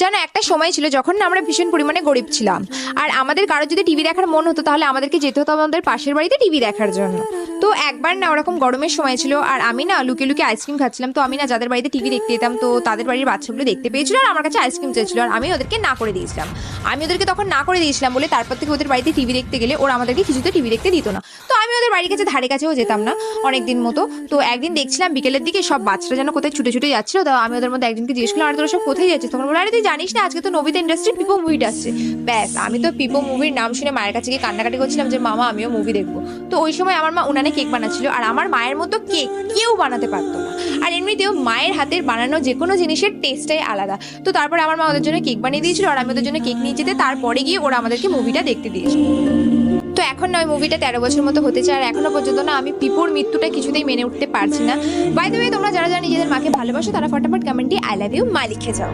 যেন একটা সময় ছিল যখন আমরা ভীষণ পরিমাণে গরিব ছিলাম। আর আমাদের কারও যদি টিভি দেখার মন হতো, তাহলে আমাদেরকে যেতে হতো আমাদের পাশের বাড়িতে টিভি দেখার জন্য। তো একবার না ওরকম গরমের সময় ছিল, আর আমি না লুকিয়ে লুকিয়ে আইসক্রিম খাচ্ছিলাম। তো আমি না যাদের বাড়িতে টিভি দেখতে যেতাম, তো তাদের বাড়ির বাচ্চাগুলো দেখতে পেয়েছিল আর আমার কাছে আইসক্রিম চেয়েছিল। আর আমি ওদেরকে না করে দিয়েছিলাম। আমি ওদেরকে তখন না করে দিয়েছিলাম বলে তারপর থেকে ওদের বাড়িতে টিভি দেখতে গেলে ওরা আমাদেরকে কিছুতে টিভি দেখতে দিত না। তো আমি ওদের বাড়ির কাছে ধারে কাছেও যেতাম না অনেক দিন মতো। তো একদিন দেখছিলাম বিকেলের দিকে সব বাচ্চারা যেন কোথায় ছুটে ছুটে যাচ্ছিল। তো আমি ওদের মধ্যে একদিনকে জিজ্ঞেস করলাম, আর, তোরা সব কোথায় যাচ্ছিস? তখন বলে, আরে, তুই জানিস না, আজকে তো নবিতা ইন্ডাস্ট্রি পিপো মুভিটা আসছে। ব্যাস, আমি তো পিপো মুভির নাম শুনে মায়ের কাছে গিয়ে কান্নাকাটি করছিলাম যে, মামা, আমিও মুভি দেখব। তো ওই সময় আমার মা উনানে কেক বানাচ্ছিল আর আমার মায়ের মতো কেক কেউ বানাতে পারতো না। আর এমনিতেও মায়ের হাতের বানানো যে কোনো জিনিসের টেস্টটাই আলাদা। তো তারপর আমার মা ওদের জন্য কেক বানিয়ে দিয়েছিল আর আমি ওদের জন্য কেক নিয়ে যেতে তারপরে গিয়ে ওরা আমাদেরকে মুভিটা দেখতে দিয়েছিল। তো এখন নয় মুভিটা তেরো বছর মতো হতে চায়। আর এখনও পর্যন্ত না, আমি পিপুর মৃত্যুটা কিছুতেই মেনে উঠতে পারছি না। বাই তোমরা যারা যারা নিজেদের মাকে ভালোবাসো, তারা ফটাফট কমেন্টে আই লাভ ইউ মা লিখে যাও।